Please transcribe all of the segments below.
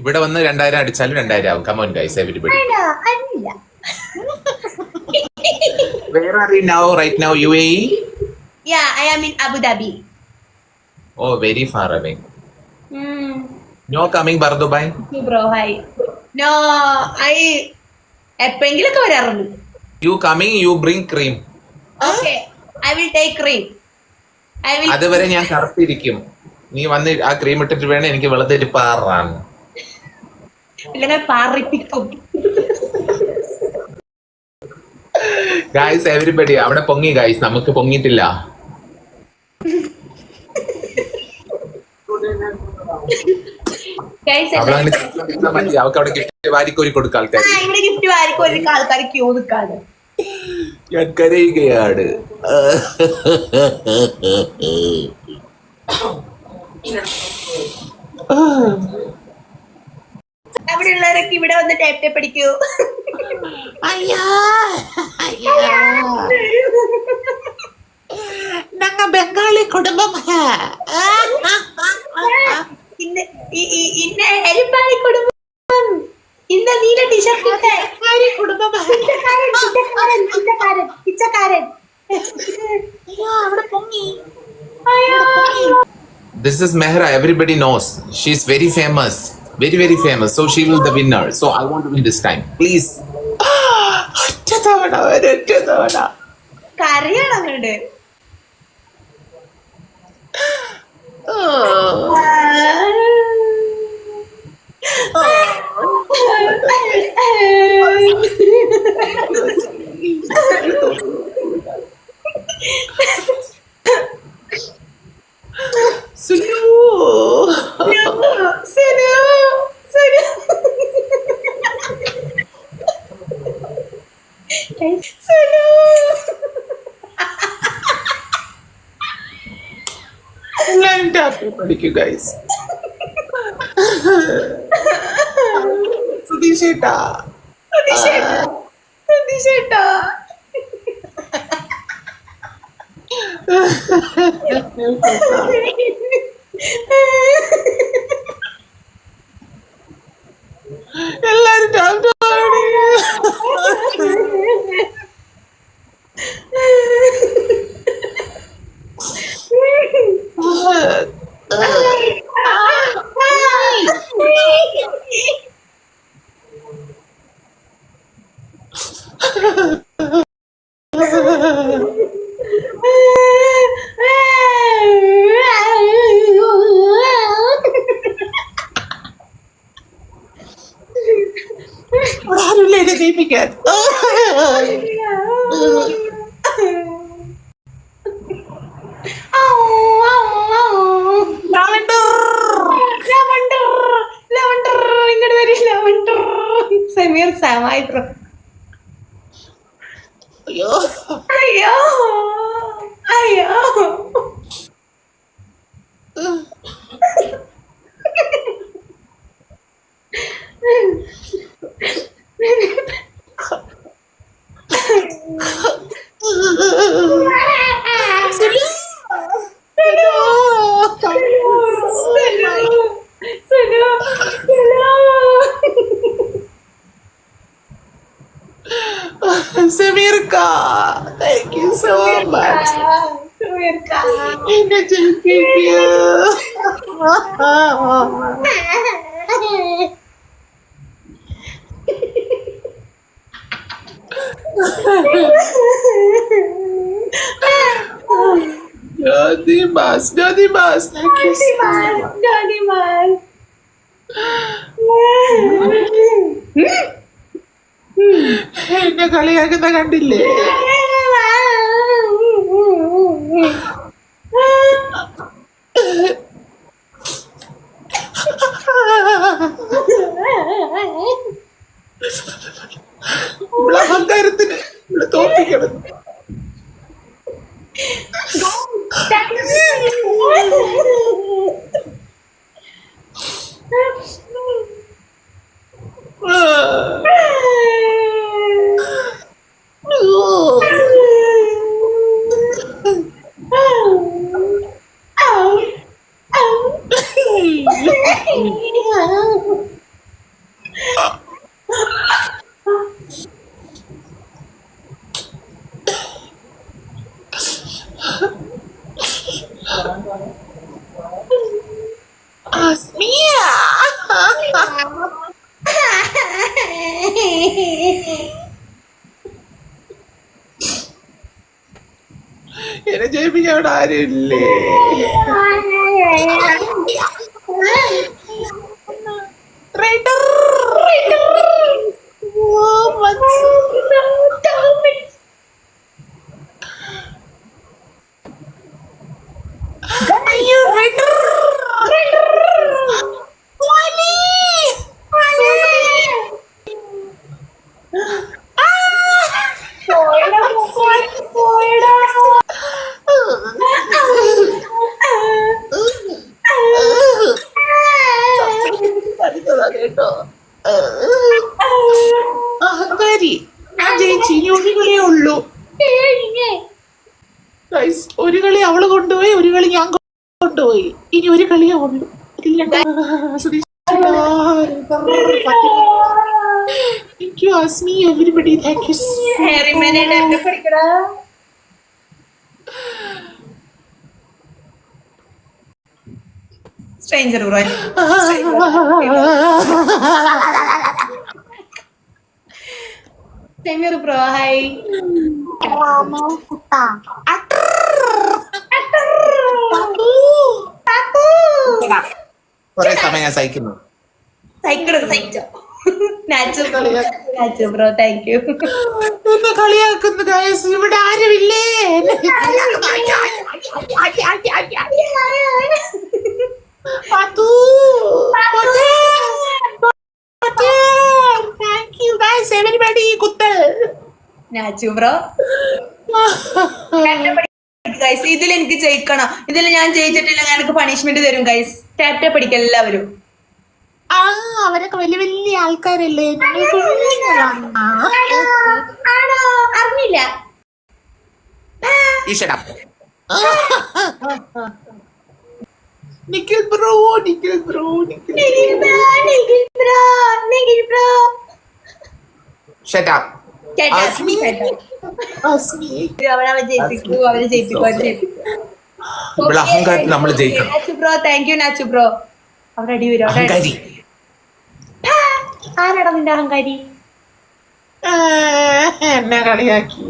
ഇവിടെ വന്ന് രണ്ടായിരം അടിച്ചാലും രണ്ടായിരം ആവും. Come on guys everybody where are you now right now you a Yeah, I am in Abu Dhabi. Oh very far away Hmm. No coming Bur Dubai You bro, hi. No, I എപ്പോഴെങ്കിലൊക്കെ വരാറുണ്ട്. You coming you bring cream okay I will take cream അതുവരെ ഞാൻ കറുത്തിരിക്കും. നീ വന്ന് ആ cream ഇട്ടിട്ട് വേണം എനിക്ക് വെളുത്തിരിപ്പാറാണ് ഇല്ലെങ്കിൽ പാറിപ്പിക്കും. ഗായ്സ് എവരിബഡി അവിടെ പൊങ്ങി ഗായ്സ് നമുക്ക് പൊങ്ങിട്ടില്ല അവൾക്ക് അവിടെ ഗിഫ്റ്റ് വാരിക്കോരി ആൾക്കാർ ഇവിടെ ഗിഫ്റ്റ് വാരിക്കോരി ആൾക്കാർ ക്യൂ ഞാൻ കരയുകയാണ് ഇവിടെ വന്ന് ടേപ്പ് ടേപ്പ് അടിക്കൂ ഞങ്ങ ബംഗാളി കുടുംബം. ഇന്ന് ഇന്ന് എരിപ്പാളി കുടുംബം. ഇന്ന് നീല ടീഷർട്ട് കുടുംബം. പിച്ചക്കാരൻ പിച്ചക്കാരൻ പിച്ചക്കാരൻ പിച്ചക്കാരൻ. അവിടെ പൊങ്ങി. This is Mehra. Everybody knows. She's very famous. Very, very famous. So she will the winner. So I want to win this time. Please. ഒറ്റ തവണ ഒരൊറ്റ തവണ കരയാണ് അങ്ങോട്ട് like you guys. Sudisheta. Sudisheta. Uh, Sudisheta. எல்லாரும் എന്നെ ജയിപ്പിക്കാൻ Sameer സാമായി bro അയ്യോ. അയ്യോ. God. Thank you so much. We're God. Thank you. Daddy Mas, Daddy Mas, thank you so Mas. Daddy Mas. എന്നെ കളിയാക്കുന്ന കണ്ടില്ലേ ഇവിടെ അഹങ്കാരത്തിന് ഇവിടെ തോപ്പിക്കണം Go! എന്നെ ജയിപ്പിക്കാൻ അവിടെ ഇല്ലേ കേട്ടോ അഹങ്കാരി ആ ജയിച്ചു ഇനി ഒരു കളിയേ ഉള്ളൂ. Guys, ഒരു കളി അവൾ കൊണ്ടുപോയി ഒരു കളി ഞാൻ കൊണ്ടുപോയി. ഇനി ഒരു കളിയേ ഉള്ളൂ. Thank you Asmi everybody thank you stranger Sameer bro hi കുറെ സമയം ഞാൻ സഹിക്കുന്നു. സൈക്കിൾ സഹിച്ചോ. ബ്രോ താങ്ക് യു എന്നെ കളിയാക്കുന്നു. ഇവിടെ ആരുമില്ലേ? പത്തു. Patu! Thank you guys, everybody. കുത്ത്. നാച്ചു ബ്രോ ഗൈസ് ഇതിൽ എനിക്ക് ജയിക്കണം. ഇതിൽ ഞാൻ ജയിച്ചിട്ടില്ലെങ്കിൽ എനിക്ക് പണിഷ്മെന്റ് തരും ഗൈസ് ടാറ്റ ടാപ്പ് പഠിക്കുക എല്ലാവരും. ആ അവരൊക്കെ വലിയ വലിയ ആൾക്കാരല്ലേ? അറിഞ്ഞില്ല. up. Nikhil bro Nikhil bro Nikhil bro Nikhil bro Nikhil bro shut up Asmi. Asmi അവളെ ജയിപ്പിക്കൂ അവനെ ജയിപ്പിക്കൂ ഇവിടെ അഹങ്കാരത്തിൽ നമ്മൾ ജയിക്കണം. Nachu bro thank you Nachu bro അവിടെ അടി വരും അഹങ്കാരി. ആരാടാ നിന്റെ അഹങ്കാരി? എന്നെ കളിയാക്കി.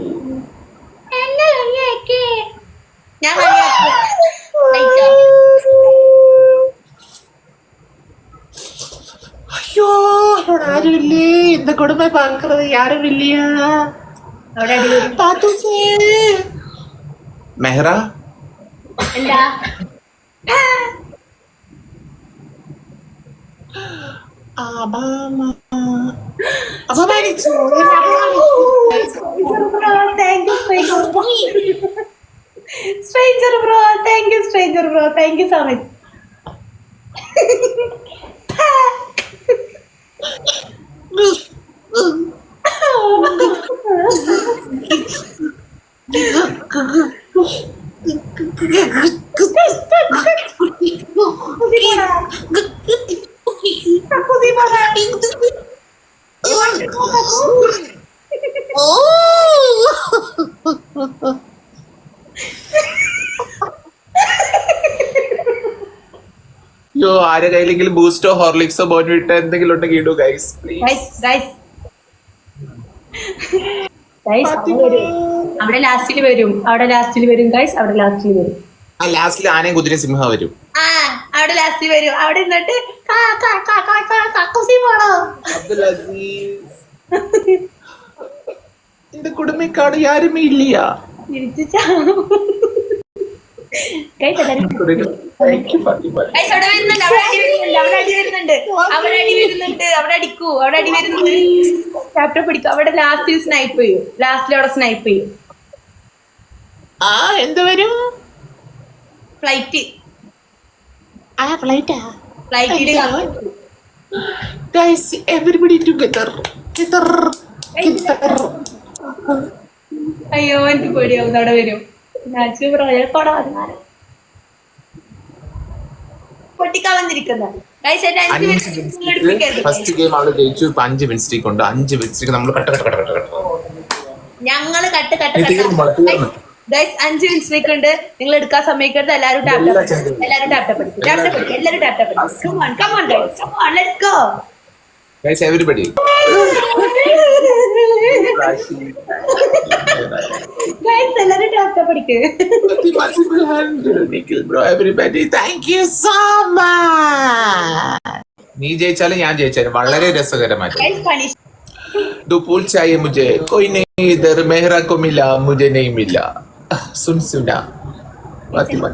എന്നെ കളിയാക്കി. ഞാൻ കളിയാക്കി. അയ്യോ അവിടെ ആരുമില്ലേ എന്റെ കുടുംബ പാക്കുന്നത് ആരുമില്ല മെഹ്റ? എന്താ? Stranger bro thank you stranger bro thank you so much Oh, ആരെ കയ്യിലെങ്കിലും ബൂസ്റ്റോ ഹോർലിക്സോ ബോൺവിട്ടോ എന്തെങ്കിലും ഉണ്ടെങ്കിൽ ഇടൂ ഗൈസ് അവിടെ ലാസ്റ്റിൽ വരും. അവിടെ ലാസ്റ്റിൽ വരും. ഗൈസ് അവിടെ ലാസ്റ്റിൽ വരും. ആ ലാസ്റ്റിൽ ആനയും കുതിര സിംഹ വരും. ആ അവിടെ ലാസ്റ്റിൽ വരും. അവിടെ നിന്നിട്ട് കാ, കാ, കാ, കാ, കാ, കക്കൂസി പോണോ? അബ്ദുൽ അസീസ്. തിരിച്ചു ചാവും ഗൈസ് എല്ലാരും Thank you, ഫാത്തിമ. ഗൈസ് അവിടെ വരുന്നുണ്ട് അവിടെ അടി വരുന്നുണ്ട് അവിടെ അടി വരുന്നുണ്ട്. അവിടെ അടി വരുന്നുണ്ട് അവിടെ അടിക്കൂ അവിടെ അടി വരുന്നുണ്ട്. ചാപ്റ്റർ പിടിക്കും. അവിടെ ലാസ്റ്റിൽ സ്നൈപ്പ് ചെയ്യും. ലാസ്റ്റിൽ അവിടെ സ്നൈപ്പ് ചെയ്യും. ആ എന്ത് വരും? ഫ്ലൈറ്റ് ആ ഫ്ലൈറ്റാ ഫ്ലൈറ്റ് ഗൈസ് എവരിബഡി ടുഗദർ ഗിതർ അയ്യോ എനിക്ക് പേടിയാവും അവിടെ വരും. നാച്ചു പ്രൊജക്ടോടെ വന്നാലും പൊട്ടിക്കാൻ അഞ്ച് അഞ്ച് മിനിറ്റ് മിനിറ്റ് ഫസ്റ്റ് ഗെയിം അവൾ ജയിച്ചു ഇപ്പൊ അഞ്ച് മിനിറ്റ് കൊണ്ട് അഞ്ച് മിനിറ്റ് നമ്മൾ കട്ട കട്ട കട്ട കട്ട കട്ട. ഞങ്ങൾ കട്ട് കട്ട്. ഗൈസ് അഞ്ച് മിനിറ്റ്സിലേക്ക് ഉണ്ട്. നിങ്ങൾ എടുക്കാൻ സമയക്കരുത് എല്ലാവരും ടാപ്പ്. എല്ലാവരും എല്ലാവരും come on come on guys come on let's go. Guys എല്ലാവരും Multiple hand, Nikhil bro, everybody. Thank you so much. നീ ജയിച്ചാലും ഞാൻ ജയിച്ചാലും വളരെ രസകരമായിട്ട് ഗൈസ് പണിഷ് दो फूल चाहिए मुझे कोई नहीं इधर मेहरा को मिला मुझे नहीं मिला सुन सुना बात ही बात